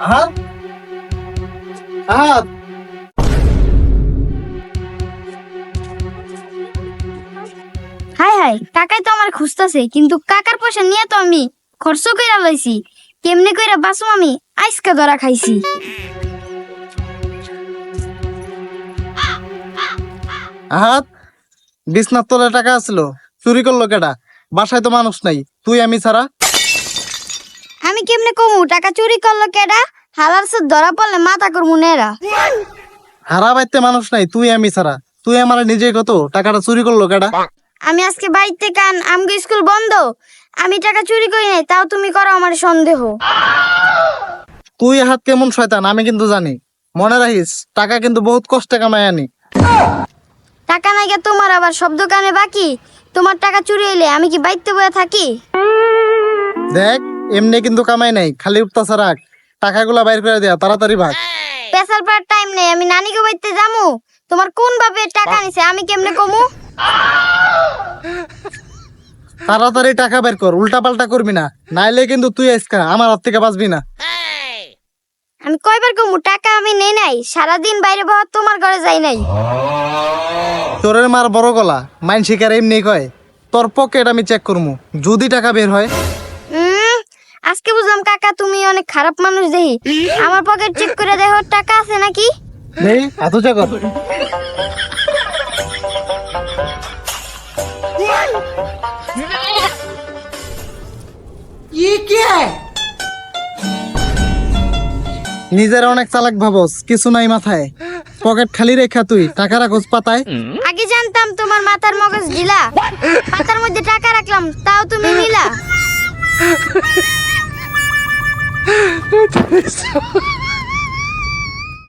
হ্যাঁ? হ্যাঁ। High high কাকাই তো আমার খুঁজতেছে কিন্তু কাকার পয়সা নিয়ে তো আমি খরচ কইরা লইছি কেমনে কইরা বাসুম আমি? আইসকা ধরা খাইছি। হাত বিছনার তলে টাকা আসলো চুরি করল কেডা? বাসায় তো মানুষ নাই তুই আমি ছাড়া? আমি কেমনে কমু? টাকা চুরি করল কেডা? হালার সুদ ধরা পড়লে মাথা করমু নেরা। হারা বাইতে মানুষ নাই তুই আমি ছাড়া। তুই আমার নিজে কত? টাকাটা চুরি করল কেডা? আমি আজকে বাড়িতে কান আমগো স্কুল বন্ধ। আমি টাকা চুরি করি নাই তাও তুমি করো আমার সন্দেহ। তুই হাত কেমন শয়তান আমি কিন্তু জানি। মনে রাখিস টাকা কিন্তু বহুত কষ্টে কামাই আনি। টাকা নাই গে তোমার আবার শব্দ কানে বাকি? তোমার টাকা চুরি হইলে আমি কি বাইতে বয়ে থাকি? দেখ এমনি কিন্তু কামাই নাই খালি উপতাসা রাখ টাকাগুলা বাইর করে দেয়া তাড়াতাড়ি ভাগ। পেশার পার টাইম নেই আমি নানিকে বাইতে যামু। তোমার কোন ভাবে টাকা নিছে আমি কেমনে কমু? তাড়াতাড়ি টাকা বের কর উল্টা পাল্টা করবি না। নাইলে কিন্তু তুই আজকা আমার হাত থেকে বাঁচবি না। আমি কয়বার কমু টাকা আমি নেই নাই সারাদিন বাইরে বাবা তোমার ঘরে যাই নাই। চোরের মার বড় গলা মাইন শিকার এমনি কয় তোর পকেট আমি চেক করমু যদি টাকা বের হয়। বুঝলাম কাকা তুমি অনেক খারাপ মানুষ দেখি আমার পকেট চেক করে দেখো টাকা আছে নাকি? নেই এত কর নিজের অনেক চালাক ভাবস কিছু নাই মাথায়। পকেট খালি রেখা তুই টাকা রাখোস পাতায়। আগে জানতাম তোমার মাথার মগজ ঢিলা। পাতার মধ্যে টাকা রাখলাম তাও তুমি নিলা। What?